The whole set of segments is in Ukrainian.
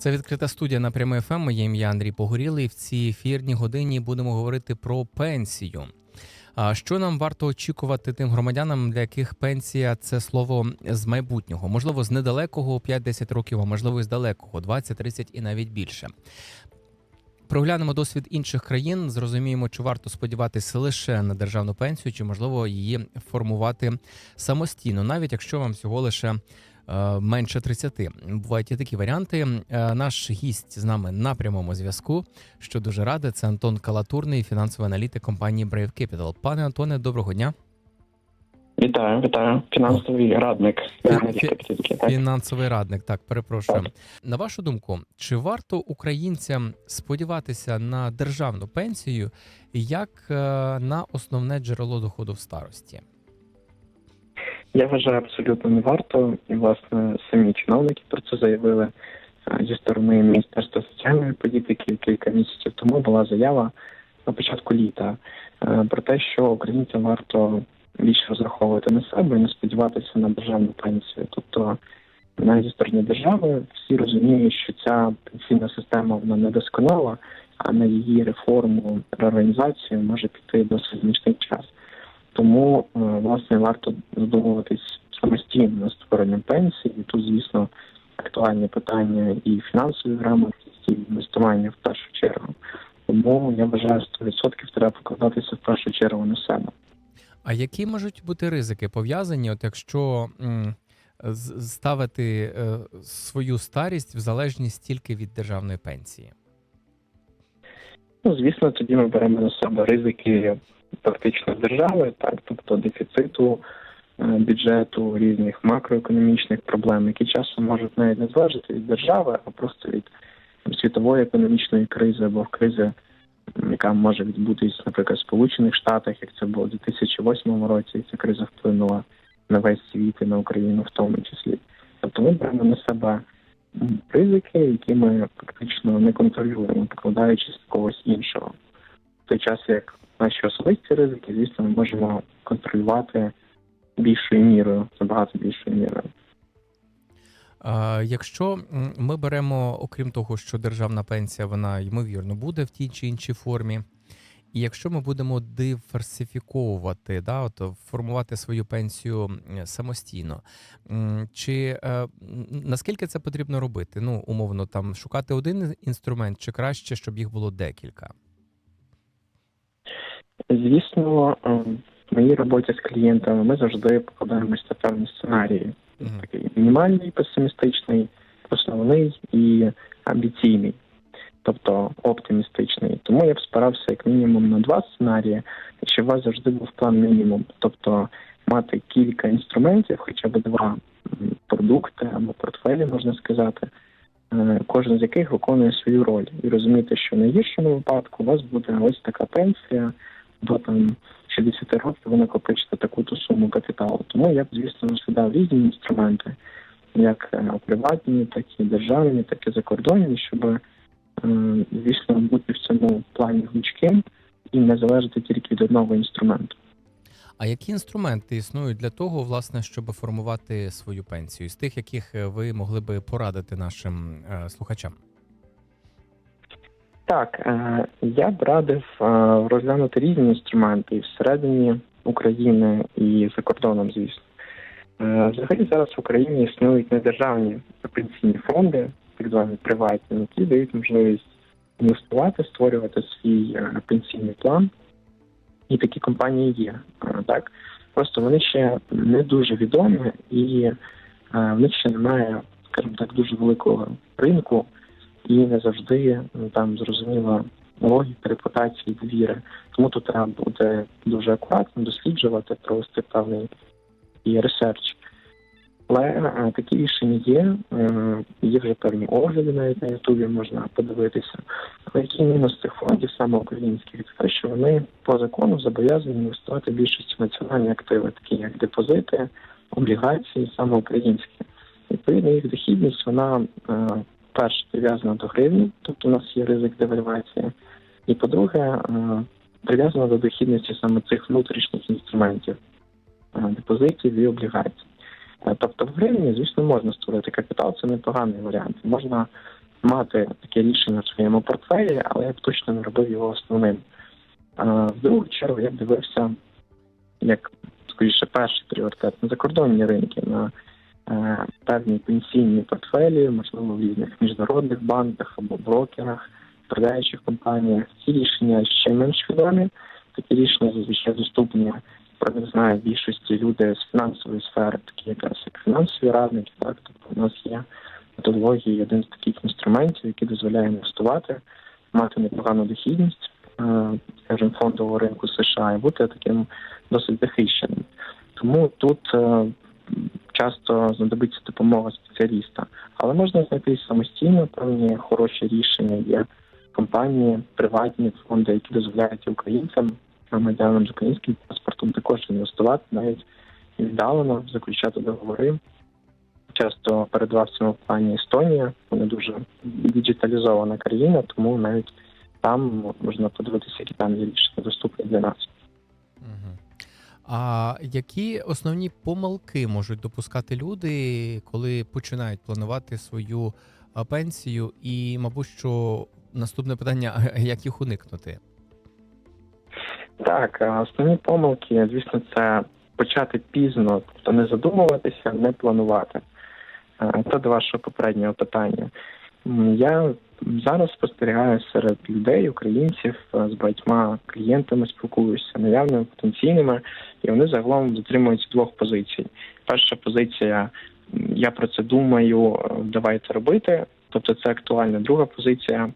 Це відкрита студія на прямий ФМ. Моє ім'я Андрій Погорілий. В цій ефірній годині будемо говорити про пенсію. А що нам варто очікувати тим громадянам, для яких пенсія це слово з майбутнього, можливо, з недалекого 5-10 років, а можливо, з далекого 20-30 і навіть більше. Проглянемо досвід інших країн, зрозуміємо, чи варто сподіватися лише на державну пенсію, чи можливо її формувати самостійно, навіть якщо вам всього лише менше 30. Бувають і такі варіанти. Е, Наш гість з нами на прямому зв'язку, що дуже радий. Це Антон Калатурний, фінансовий аналітик компанії Brave Capital. Пане Антоне, доброго дня. Вітаю, вітаю. Фінансовий радник. Так? Фінансовий радник, так перепрошую. На вашу думку, чи варто українцям сподіватися на державну пенсію як е, на основне джерело доходу в старості? Я вважаю абсолютно не варто. І, власне, самі чиновники про це заявили зі сторони Міністерства соціальної політики. Кілька місяців тому була заява на початку літа е, про те, що українцям варто більше розраховувати на себе і не сподіватися на державну пенсію. Тобто, навіть зі сторони держави всі розуміють, що ця пенсійна система вона недосконала, а на її реформу реорганізацію може піти досить значний час. Тому е, власне варто задумуватись самостійно над створенням пенсії. І тут, звісно, актуальні питання і фінансової грамотності, і інвестування в першу чергу. Тому я вважаю, 100% треба покладатися в першу чергу на себе. А які можуть бути ризики пов'язані, от якщо м, ставити е, свою старість в залежність тільки від державної пенсії? Ну, звісно, тоді ми беремо на себе ризики фактично держави, так, тобто дефіциту е, бюджету, різних макроекономічних проблем, які часом можуть навіть не залежати від держави, а просто від світової економічної кризи або кризи, яка може відбутись, наприклад, в Сполучених Штатах, як це було у 2008 році, і ця криза вплинула на весь світ і на Україну в тому числі. Тобто ми беремо на себе ризики, які ми фактично не контролюємо, покладаючись в когось іншого. В той час як наші особисті ризики, звісно, ми можемо контролювати більшою мірою, набагато більшою мірою. Якщо ми беремо, окрім того, що державна пенсія вона ймовірно буде в тій чи іншій формі, і якщо ми будемо диверсифіковувати, да, от формувати свою пенсію самостійно, чи е, наскільки це потрібно робити? Ну, умовно, там шукати один інструмент, чи краще, щоб їх було декілька? Звісно, е, в моїй роботі з клієнтами ми завжди покладаємося на певні сценарії. Мгм. Такий мінімальний, песимістичний, основний і амбіційний, тобто оптимістичний. Тому я б спирався як мінімум на два сценарії, щоб у вас завжди був план мінімум, тобто мати кілька інструментів, хоча б два продукти або портфелі, можна сказати, е, кожен з яких виконує свою роль, і розуміти, що в найгіршому випадку у вас буде ось така пенсія до там 60 років ви накопичите таку-то суму капіталу. Тому я б, звісно, розглядав різні інструменти, як е, приватні, так і державні, так і закордонні, щоб, е, звісно, бути в цьому плані гнучким і не залежати тільки від одного інструменту. А які інструменти існують для того, власне, щоб формувати свою пенсію, з тих, яких е, ви могли би порадити нашим слухачам? Так, е, я б радив е, розглянути різні інструменти всередині України і за кордоном, звісно. Е, Взагалі зараз в Україні існують недержавні пенсійні фонди, так звані приватні, які дають можливість інвестувати, створювати свій пенсійний план. І такі компанії є. Так просто вони ще не дуже відомі, і в них ще немає, скажімо так, дуже великого ринку і не завжди там зрозуміла логіка, репутації, довіри. Тому тут треба буде дуже акуратно досліджувати, провести певний і ресерч. Але е, такі рішення є, є вже певні огляди навіть на Ютубі можна подивитися. Але який мінус цих фондів, саме українських, це те, що вони по закону зобов'язані інвестувати більшість національні активи, такі як депозити, облігації, саме українські. Відповідно, їх дохідність вона е, перше прив'язана до гривні, тобто у нас є ризик девальвації. І по-друге, е, прив'язана до дохідності саме цих внутрішніх інструментів, е, депозитів і облігацій. Е, Тобто в гривні, звісно, можна створити капітал, це непоганий варіант. Можна мати таке рішення в своєму портфелі, але я б точно не робив його основним. В другу чергу я б дивився, як скоріше перший пріоритет на закордонні ринки, на певні пенсійні портфелі, можливо, в різних міжнародних банках або брокерах, продаючих компаніях. Ці рішення ще менш відомі. Такі рішення зазвичай доступні про них знають більшості люди з фінансової сфери, такі якраз як фінансові радники. Так, тобто у нас є методології, один з таких інструментів, який дозволяє інвестувати, мати непогану дохідність, е, скажімо, фондового ринку США і бути таким досить захищеним. Тому тут е, часто знадобиться допомога спеціаліста, але можна знайти самостійно певні хороші рішення. Є компанії, приватні фонди, які дозволяють українцям, громадянам з українським паспортом також інвестувати навіть віддалено, заключати договори. Часто передова в цьому плані Естонія, вона дуже діджиталізована країна, тому навіть там можна подивитися, які там є рішення доступні для нас. А які основні помилки можуть допускати люди, коли починають планувати свою пенсію? І, мабуть, що наступне питання: як їх уникнути? Так, основні помилки, звісно, це почати пізно, тобто не задумуватися, не планувати. Е, Це до вашого попереднього питання. Я зараз спостерігаю серед людей, українців, е, з багатьма клієнтами спілкуюся, наявними, потенційними, і вони загалом дотримуються двох позицій. Перша позиція я про це думаю, е, давайте робити. Тобто це актуальна. Друга позиція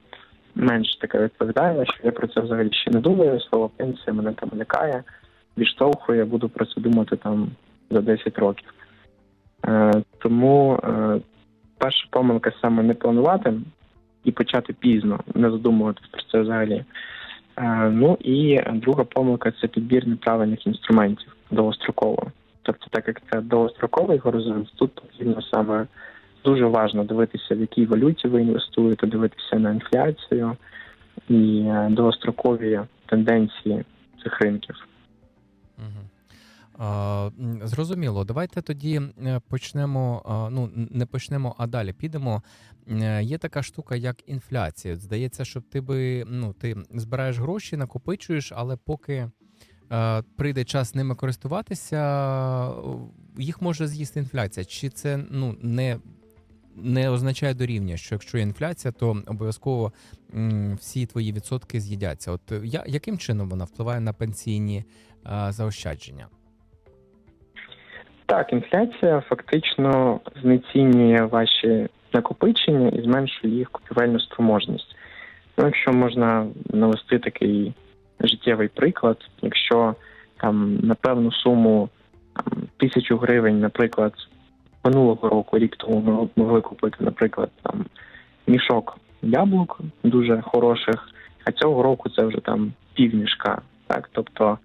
менш така відповідальна, що я про це взагалі ще не думаю. Слово пенсія мене там лякає, відштовхує, буду про це думати там за 10 років. Е, тому перша помилка саме не планувати і почати пізно, не задумуватись про це взагалі. Е, ну і друга помилка це підбір неправильних інструментів довгостроково. Тобто, так як це довгостроковий горизонт, тут потрібно саме дуже важливо дивитися, в якій валюті ви інвестуєте, дивитися на інфляцію і е, довгострокові тенденції цих ринків. Мгм. Зрозуміло. Давайте тоді е, почнемо. Ну, не почнемо, а далі підемо. Е, Є така штука, як інфляція. Здається, що ти би ну ти збираєш гроші, накопичуєш, але поки е, прийде час ними користуватися, їх може з'їсти інфляція. Чи це ну не, не означає дорівнює, що якщо є інфляція, то обов'язково всі твої відсотки з'їдяться. От я, яким чином вона впливає на пенсійні заощадження? Так, інфляція фактично знецінює ваші накопичення і зменшує їх купівельну спроможність. Ну, якщо можна навести такий життєвий приклад, якщо там на певну суму там, тисячу гривень, наприклад, минулого року, рік тому ми могли купити, наприклад, там мішок яблук дуже хороших, а цього року це вже там півмішка. Так, тобто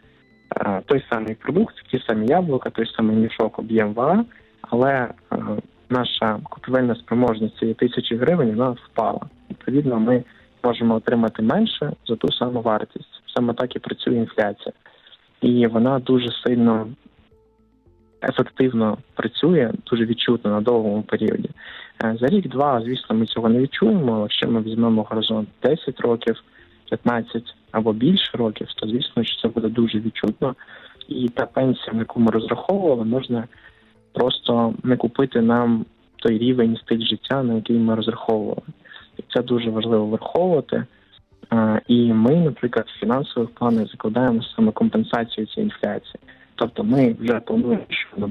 той самий продукт, ті самі яблука, той самий мішок, об'єм вага, але е, наша купівельна спроможність цієї тисячі гривень вона впала. Відповідно, ми можемо отримати менше за ту саму вартість. Саме так і працює інфляція, і вона дуже сильно ефективно працює, дуже відчутно на довгому періоді. Е, За рік-два, звісно, ми цього не відчуємо. Якщо ми візьмемо горизонт 10 років, 15 або більше років, то звісно, що це буде дуже відчутно. І та пенсія, на яку ми розраховували, можна просто не купити нам той рівень стиль життя, на який ми розраховували. І це дуже важливо враховувати. І ми, наприклад, в фінансових планах закладаємо саме компенсацію цієї інфляції. Тобто ми вже плануємо, що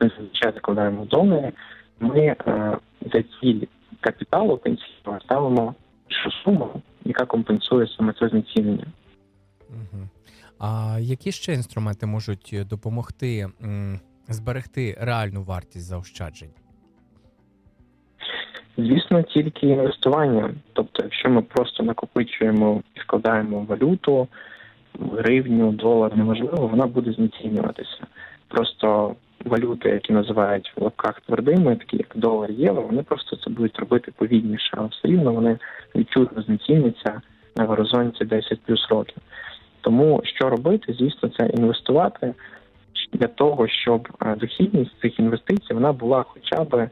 зазвичай закладаємо долари, ми е, за ціль капіталу пенсійного ставимо іншу суму, яка компенсує саме це знецінення. Угу. А які ще інструменти можуть допомогти м, зберегти реальну вартість заощаджень? Звісно, тільки інвестування. Тобто, якщо ми просто накопичуємо і вкладаємо валюту, гривню, долар, неважливо, вона буде знецінюватися. Просто валюти, які називають в лапках твердими, такі як долар, євро, вони просто це будуть робити повільніше, але все рівно вони відчутно знеціняться на горизонті 10 плюс років. Тому що робити, звісно, це інвестувати для того, щоб е, дохідність цих інвестицій вона була хоча б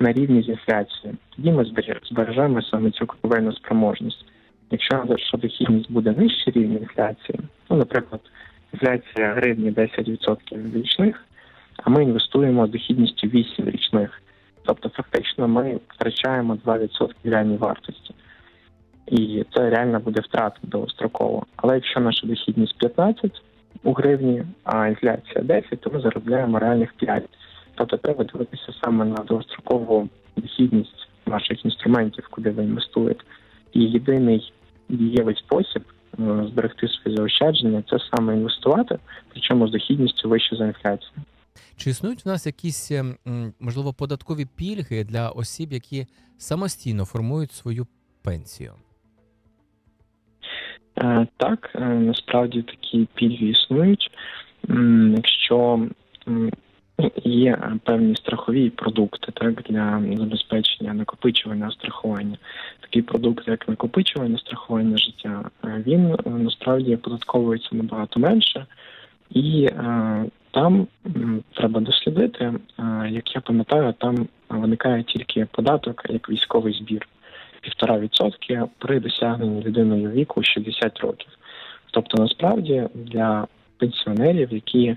на рівні з інфляцією. Тоді ми збереж- збережемо саме цю купівельну спроможність. Якщо наша дохідність буде нижче рівня інфляції, ну, наприклад, інфляція гривні 10% річних, ми інвестуємо дохідністю 8 річних. Тобто, фактично, ми втрачаємо 2% реальній вартості. І це реально буде втрата довгостроково. Але якщо наша дохідність 15 у гривні, а інфляція 10, то ми заробляємо реальних 5. Тобто треба дивитися саме на довгострокову дохідність ваших інструментів, куди ви інвестуєте. І єдиний дієвий спосіб е, зберегти свої заощадження це саме інвестувати, причому з дохідністю вище за інфляцію. Чи існують у нас якісь ем, можливо податкові пільги для осіб, які самостійно формують свою пенсію? Е, Так, е, насправді такі пільги існують. Якщо є певні страхові продукти так, для забезпечення накопичування страхування, такий продукт, як накопичування страхування життя, е, він насправді оподатковується набагато менше, і там треба дослідити. Е, Як я пам'ятаю, там виникає тільки податок як військовий збір. 1,5% при досягненні людиною віку 60 років. Тобто, насправді для пенсіонерів, які,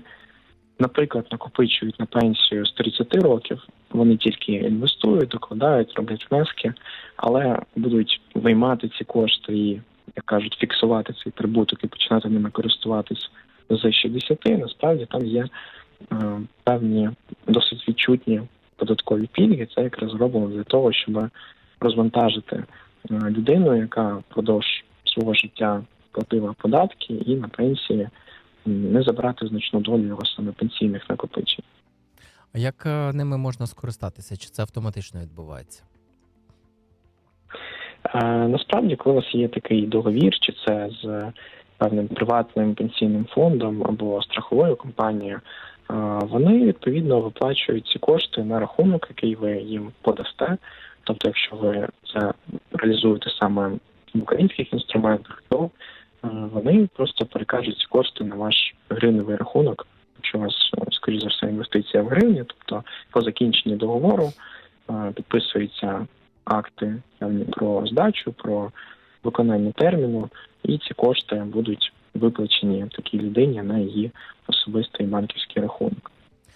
наприклад, накопичують на пенсію з 30 років, вони тільки інвестують, докладають, роблять внески, але будуть виймати ці кошти і, як кажуть, фіксувати цей прибуток і починати ними користуватись з 60, насправді там є е, певні досить відчутні податкові пільги. Це якраз зроблено для того, щоб розвантажити е, людину, яка впродовж свого життя платила податки і на пенсії не забрати значну долю його саме пенсійних накопичень. А як е, ними можна скористатися? Чи це автоматично відбувається? Насправді, коли у вас є такий договір, чи це з певним приватним пенсійним фондом або страховою компанією, е, вони відповідно виплачують ці кошти на рахунок, який ви їм подасте. Тобто, якщо ви це реалізуєте саме в українських інструментах, то е, вони просто перекажуть ці кошти на ваш гривневий рахунок. Якщо у вас, е, скоріш за все, інвестиція в гривні, тобто по закінченні договору підписуються акти про здачу, про виконання терміну, і ці кошти будуть виплачені такій людині на її особистий банківський рахунок.